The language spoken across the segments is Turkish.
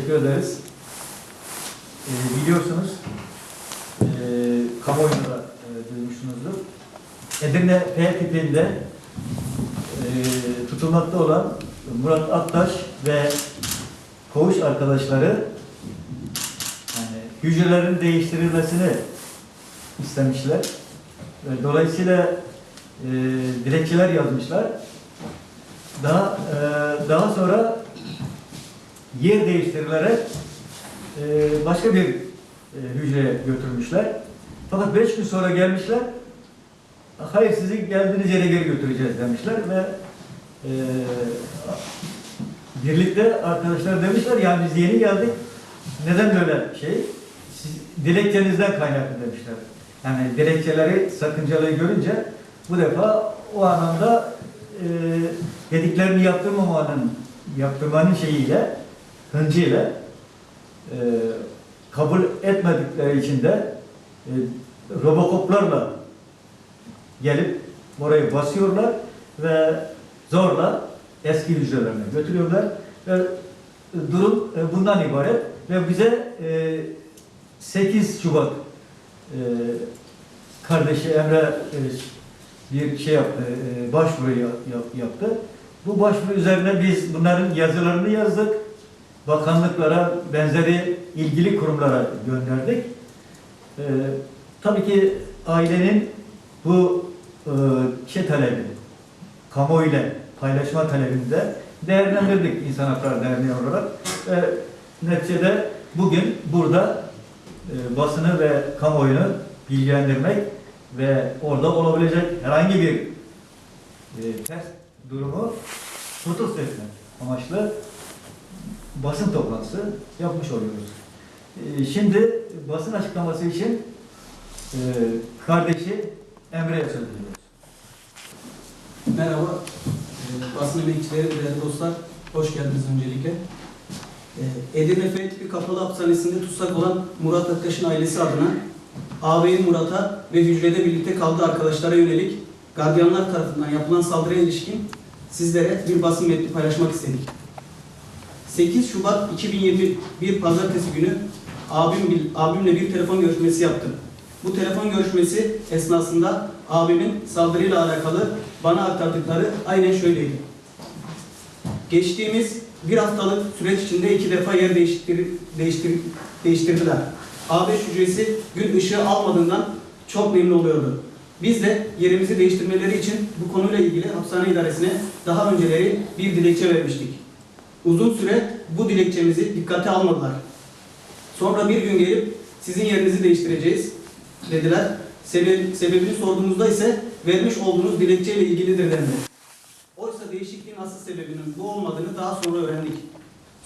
teşekkür ederiz. Ee, biliyorsunuz, e, kamuoyunda da e, duymuşsunuzdur. Edirne P tipinde e, tutulmakta olan Murat Aktaş ve koğuş arkadaşları yani hücrelerin değiştirilmesini istemişler. Ve dolayısıyla e, dilekçeler yazmışlar. Daha e, daha sonra yer değiştirilerek e, başka bir e, hücreye götürmüşler. Fakat beş gün sonra gelmişler. Hayır sizi geldiğiniz yere geri götüreceğiz demişler ve e, birlikte arkadaşlar demişler yani biz yeni geldik. Neden böyle şey? Siz, dilekçenizden kaynaklı demişler. Yani dilekçeleri sakıncalı görünce bu defa o anlamda e, dediklerini yaptırmamanın yaptırmanın şeyiyle hıncıyla e, kabul etmedikleri için de e, robokoplarla gelip orayı basıyorlar ve zorla eski hücrelerine götürüyorlar ve durum e, bundan ibaret ve bize e, 8 Şubat e, kardeşi Emre e, bir şey yaptı, e, başvuru yap- yap- yaptı. Bu başvuru üzerine biz bunların yazılarını yazdık. Bakanlıklara, benzeri ilgili kurumlara gönderdik. E, tabii ki ailenin bu e, şey talebi, kamuoyuyla paylaşma talebini de değerlendirdik İnsan Hakları Derneği olarak. Ve neticede bugün burada e, basını ve kamuoyunu bilgilendirmek ve orada olabilecek herhangi bir e, ters durumu protesto etmek amaçlı basın toplantısı yapmış oluyoruz. E, şimdi basın açıklaması için e, kardeşi Emre'ye söz veriyoruz. Merhaba, ee, basın emekçileri, değerli dostlar. Hoş geldiniz öncelikle. Ee, Edirne F kapalı hapishanesinde tutsak olan Murat Aktaş'ın ailesi adına ağabeyi Murat'a ve hücrede birlikte kaldığı arkadaşlara yönelik gardiyanlar tarafından yapılan saldırıya ilişkin sizlere bir basın metni paylaşmak istedik. 8 Şubat 2021 Pazartesi günü abim, abimle bir telefon görüşmesi yaptım. Bu telefon görüşmesi esnasında abimin saldırıyla alakalı bana aktardıkları aynen şöyleydi. Geçtiğimiz bir haftalık süreç içinde iki defa yer değiştir, değiştir, değiştirdiler. A5 hücresi gün ışığı almadığından çok memnun oluyordu. Biz de yerimizi değiştirmeleri için bu konuyla ilgili hapishane idaresine daha önceleri bir dilekçe vermiştik. Uzun süre bu dilekçemizi dikkate almadılar. Sonra bir gün gelip sizin yerinizi değiştireceğiz dediler. Sebe- sebebini sorduğumuzda ise vermiş olduğunuz dilekçeyle ilgilidir dendi. Oysa değişikliğin asıl sebebinin bu olmadığını daha sonra öğrendik.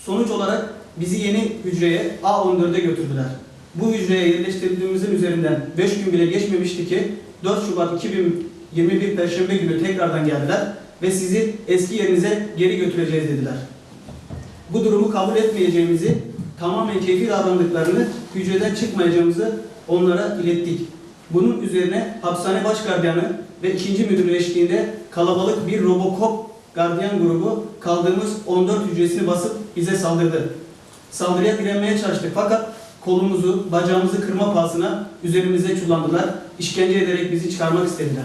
Sonuç olarak bizi yeni hücreye A14'e götürdüler. Bu hücreye yerleştirildiğimizin üzerinden 5 gün bile geçmemişti ki 4 Şubat 2021 Perşembe günü tekrardan geldiler ve sizi eski yerinize geri götüreceğiz dediler. Bu durumu kabul etmeyeceğimizi, tamamen keyfi davrandıklarını, hücreden çıkmayacağımızı onlara ilettik. Bunun üzerine hapishane baş gardiyanı ve ikinci müdürü eşliğinde kalabalık bir Robocop gardiyan grubu kaldığımız 14 hücresini basıp bize saldırdı. Saldırıya direnmeye çalıştık fakat kolumuzu, bacağımızı kırma pahasına üzerimize çullandılar. işkence ederek bizi çıkarmak istediler.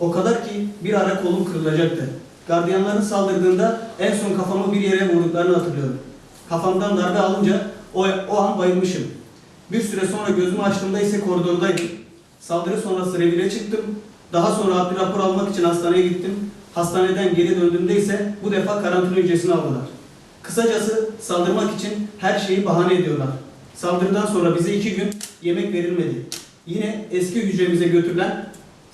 O kadar ki bir ara kolum kırılacaktı. Gardiyanların saldırdığında en son kafamı bir yere vurduklarını hatırlıyorum. Kafamdan darbe alınca o, o an bayılmışım. Bir süre sonra gözümü açtığımda ise koridordaydım. Saldırı sonrası revire çıktım. Daha sonra adli rapor almak için hastaneye gittim. Hastaneden geri döndüğümde ise bu defa karantina hücresine aldılar. Kısacası saldırmak için her şeyi bahane ediyorlar. Saldırıdan sonra bize iki gün yemek verilmedi. Yine eski hücremize götürülen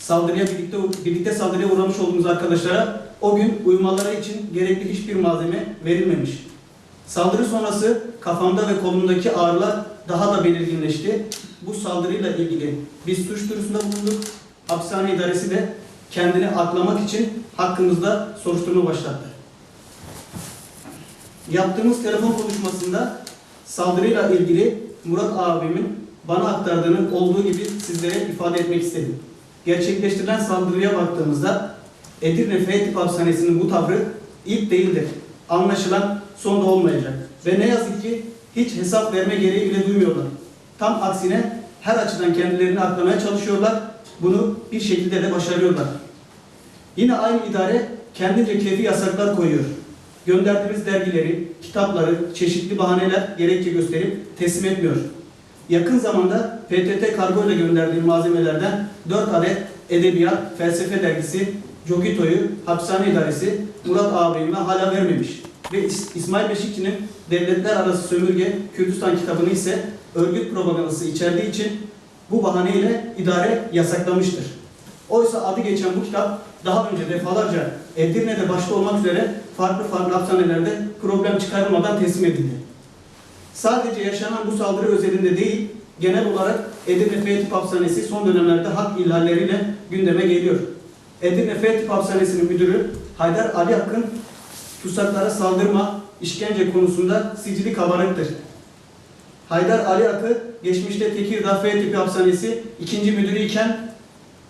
saldırıya birlikte birlikte saldırıya uğramış olduğumuz arkadaşlara o gün uyumaları için gerekli hiçbir malzeme verilmemiş. Saldırı sonrası kafamda ve kolumdaki ağrılar daha da belirginleşti. Bu saldırıyla ilgili biz suç duyurusunda bulunduk. Hapishane idaresi de kendini aklamak için hakkımızda soruşturma başlattı. Yaptığımız telefon konuşmasında saldırıyla ilgili Murat abimin bana aktardığını olduğu gibi sizlere ifade etmek istedim. Gerçekleştirilen saldırıya baktığımızda Edirne F tip hapishanesinin bu tavrı ilk değildir. Anlaşılan son da olmayacak. Ve ne yazık ki hiç hesap verme gereği bile duymuyorlar. Tam aksine her açıdan kendilerini aklamaya çalışıyorlar. Bunu bir şekilde de başarıyorlar. Yine aynı idare kendince keyfi yasaklar koyuyor. Gönderdiğimiz dergileri, kitapları çeşitli bahaneler gerekçe gösterip teslim etmiyor. Yakın zamanda PTT kargo ile gönderdiği malzemelerden 4 adet edebiyat, felsefe dergisi, Cogito'yu hapishane idaresi Murat ağabeyime hala vermemiş. Ve İs- İsmail Beşikçi'nin Devletler Arası Sömürge Kürdistan kitabını ise örgüt propagandası içerdiği için bu bahaneyle idare yasaklamıştır. Oysa adı geçen bu kitap daha önce defalarca Edirne'de başta olmak üzere farklı farklı hapishanelerde problem çıkarılmadan teslim edildi. Sadece yaşanan bu saldırı özelinde değil, genel olarak Edirne F tip hapishanesi son dönemlerde hak ihlalleriyle gündeme geliyor. Edirne F tip hapishanesinin müdürü Haydar Ali Akın, tutsaklara saldırma, işkence konusunda sicili kabarıktır. Haydar Ali Akı, geçmişte Tekirdağ F tipi hapishanesi ikinci müdürü iken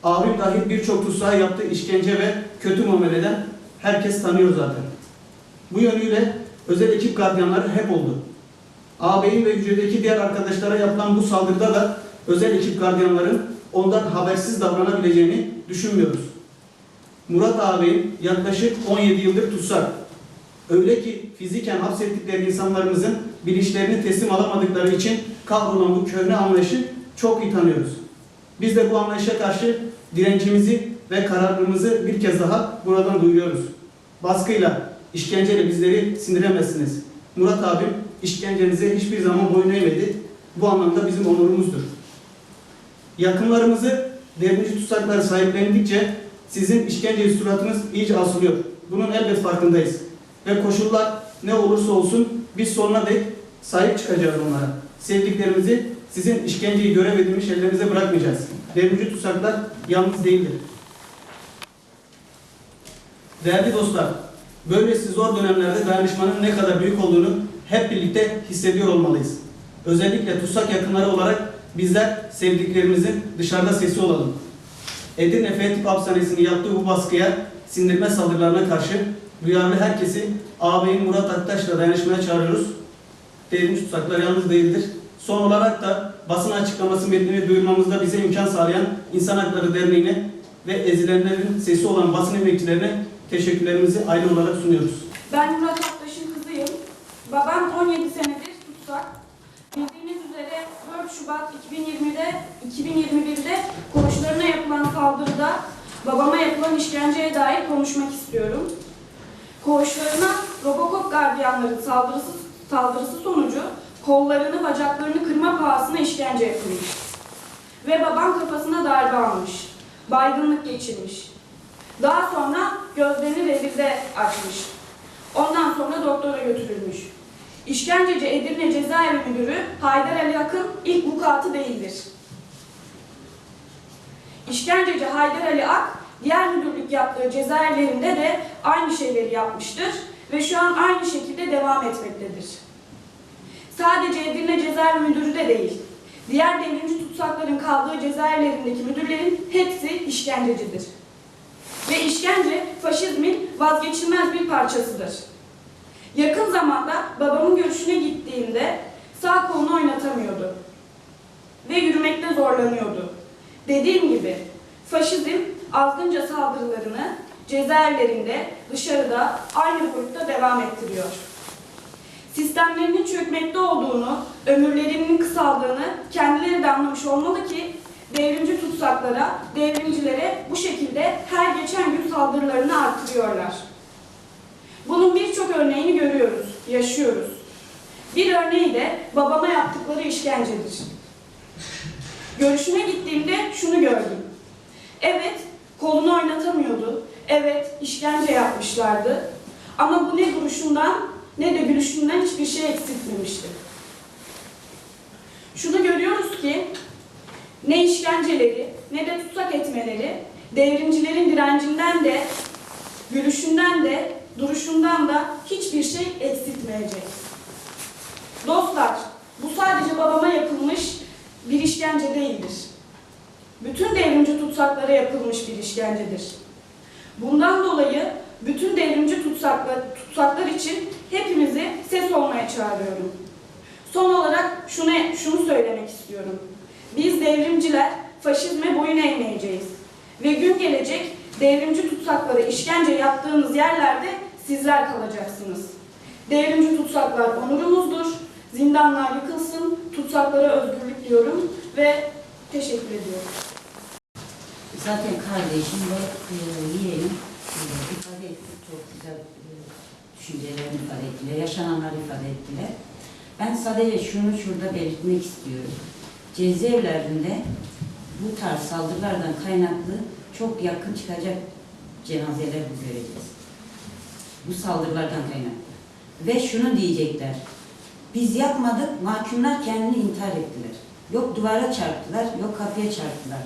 abim dahil birçok tutsağa yaptığı işkence ve kötü muameleden herkes tanıyor zaten. Bu yönüyle özel ekip gardiyanları hep oldu. Ağabeyin ve hücredeki diğer arkadaşlara yapılan bu saldırıda da özel ekip gardiyanların ondan habersiz davranabileceğini düşünmüyoruz. Murat ağabeyin yaklaşık 17 yıldır tutsak. Öyle ki fiziken hapsettikleri insanlarımızın bilinçlerini teslim alamadıkları için kahrolan bu köhne anlayışı çok iyi tanıyoruz. Biz de bu anlayışa karşı direncimizi ve kararlılığımızı bir kez daha buradan duyuruyoruz. Baskıyla, işkenceyle bizleri sindiremezsiniz. Murat abim işkencenize hiçbir zaman boyun eğmedi. Bu anlamda bizim onurumuzdur. Yakınlarımızı devrimci tutsakları sahiplendikçe sizin işkenceli suratınız iyice asılıyor. Bunun elbet farkındayız. Ve koşullar ne olursa olsun biz sonuna dek sahip çıkacağız onlara. Sevdiklerimizi sizin işkenceyi görev edilmiş ellerinize bırakmayacağız. Devrimci tutsaklar yalnız değildir. Değerli dostlar, böylesi zor dönemlerde dayanışmanın ne kadar büyük olduğunu hep birlikte hissediyor olmalıyız. Özellikle tutsak yakınları olarak bizler sevdiklerimizin dışarıda sesi olalım. Edirne F tip hapishanesinin yaptığı bu baskıya, sindirme saldırılarına karşı duyarlı herkesi ağabeyin Murat Aktaş'la dayanışmaya çağırıyoruz. Devrimci tutsaklar yalnız değildir. Son olarak da basın açıklaması metnini duyurmamızda bize imkan sağlayan İnsan Hakları Derneği'ne ve ezilenlerin sesi olan basın emekçilerine teşekkürlerimizi ayrı olarak sunuyoruz. Ben Murat. Babam 17 senedir tutsak. Bildiğiniz üzere 4 Şubat 2020'de 2021'de koğuşlarına yapılan saldırıda babama yapılan işkenceye dair konuşmak istiyorum. Koğuşlarına Robocop gardiyanların saldırısı, saldırısı sonucu kollarını, bacaklarını kırma pahasına işkence yapılmış. Ve babam kafasına darbe almış. Baygınlık geçirmiş. Daha sonra gözlerini revirde açmış. Ondan sonra doktora götürülmüş. İşkenceci Edirne Cezaevi Müdürü Haydar Ali Akın ilk vukuatı değildir. İşkenceci Haydar Ali Ak, diğer müdürlük yaptığı cezaevlerinde de aynı şeyleri yapmıştır ve şu an aynı şekilde devam etmektedir. Sadece Edirne Cezaevi Müdürü de değil, diğer devrimci tutsakların kaldığı cezaevlerindeki müdürlerin hepsi işkencecidir. Ve işkence faşizmin vazgeçilmez bir parçasıdır. Yakın zamanda babamın görüşüne gittiğimde sağ kolunu oynatamıyordu. Ve yürümekte zorlanıyordu. Dediğim gibi faşizm azgınca saldırılarını cezaevlerinde, dışarıda, aynı boyutta devam ettiriyor. Sistemlerinin çökmekte olduğunu, ömürlerinin kısaldığını kendileri de anlamış olmalı ki devrimci tutsaklara, devrimcilere bu şekilde her geçen gün saldırılarını arttırıyorlar. Bunun birçok örneğini görüyoruz, yaşıyoruz. Bir örneği de babama yaptıkları işkencedir. Görüşüne gittiğimde şunu gördüm. Evet, kolunu oynatamıyordu. Evet, işkence yapmışlardı. Ama bu ne duruşundan ne de gülüşünden hiçbir şey eksiltmemişti. Şunu görüyoruz ki ne işkenceleri ne de tutsak etmeleri devrimcilerin direncinden de gülüşünden de duruşundan da hiçbir şey eksiltmeyecek. Dostlar, bu sadece babama yapılmış bir işkence değildir. Bütün devrimci tutsaklara yapılmış bir işkencedir. Bundan dolayı bütün devrimci tutsaklar, tutsaklar için hepimizi ses olmaya çağırıyorum. Son olarak şunu, şunu söylemek istiyorum. Biz devrimciler faşizme boyun eğmeyeceğiz. Ve gün gelecek devrimci tutsaklara işkence yaptığımız yerlerde sizler kalacaksınız. Devrimci tutsaklar onurumuzdur. Zindanlar yıkılsın, tutsaklara özgürlük diyorum ve teşekkür ediyorum. Zaten kardeşim ve e, yeğenim e, ifade etti. Çok güzel e, düşüncelerini ifade ettiler. Yaşananları ifade ettiler. Ben sadece şunu şurada belirtmek istiyorum. Cezaevlerinde bu tarz saldırılardan kaynaklı çok yakın çıkacak cenazeler göreceğiz. Bu saldırılardan kaynaklı. Ve şunu diyecekler. Biz yapmadık, mahkumlar kendini intihar ettiler. Yok duvara çarptılar, yok kapıya çarptılar.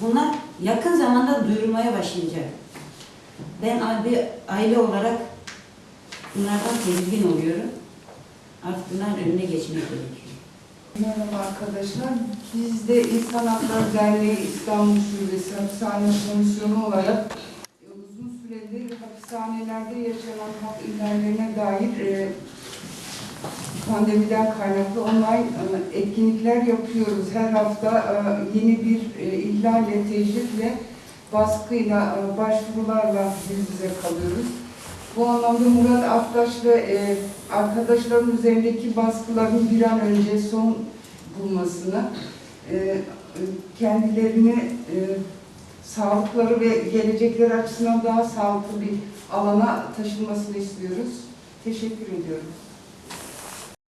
Bunlar yakın zamanda duyurulmaya başlayacak. Ben bir aile olarak bunlardan tedirgin oluyorum. Artık bunların önüne geçmek gerekiyor. Merhaba arkadaşlar. Biz de İnsan Hakları Derneği İstanbul Şubesi Hapishane Komisyonu olarak süredir hapishanelerde yaşanan hak ihlallerine dair e, pandemiden kaynaklı online e, etkinlikler yapıyoruz. Her hafta e, yeni bir e, ihlalle, tecritle, baskıyla, e, başvurularla yüz yüze kalıyoruz. Bu anlamda Murat Aktaş ve e, arkadaşların üzerindeki baskıların bir an önce son bulmasını, e, kendilerini e, sağlıkları ve gelecekleri açısından daha sağlıklı bir alana taşınmasını istiyoruz. Teşekkür ediyorum.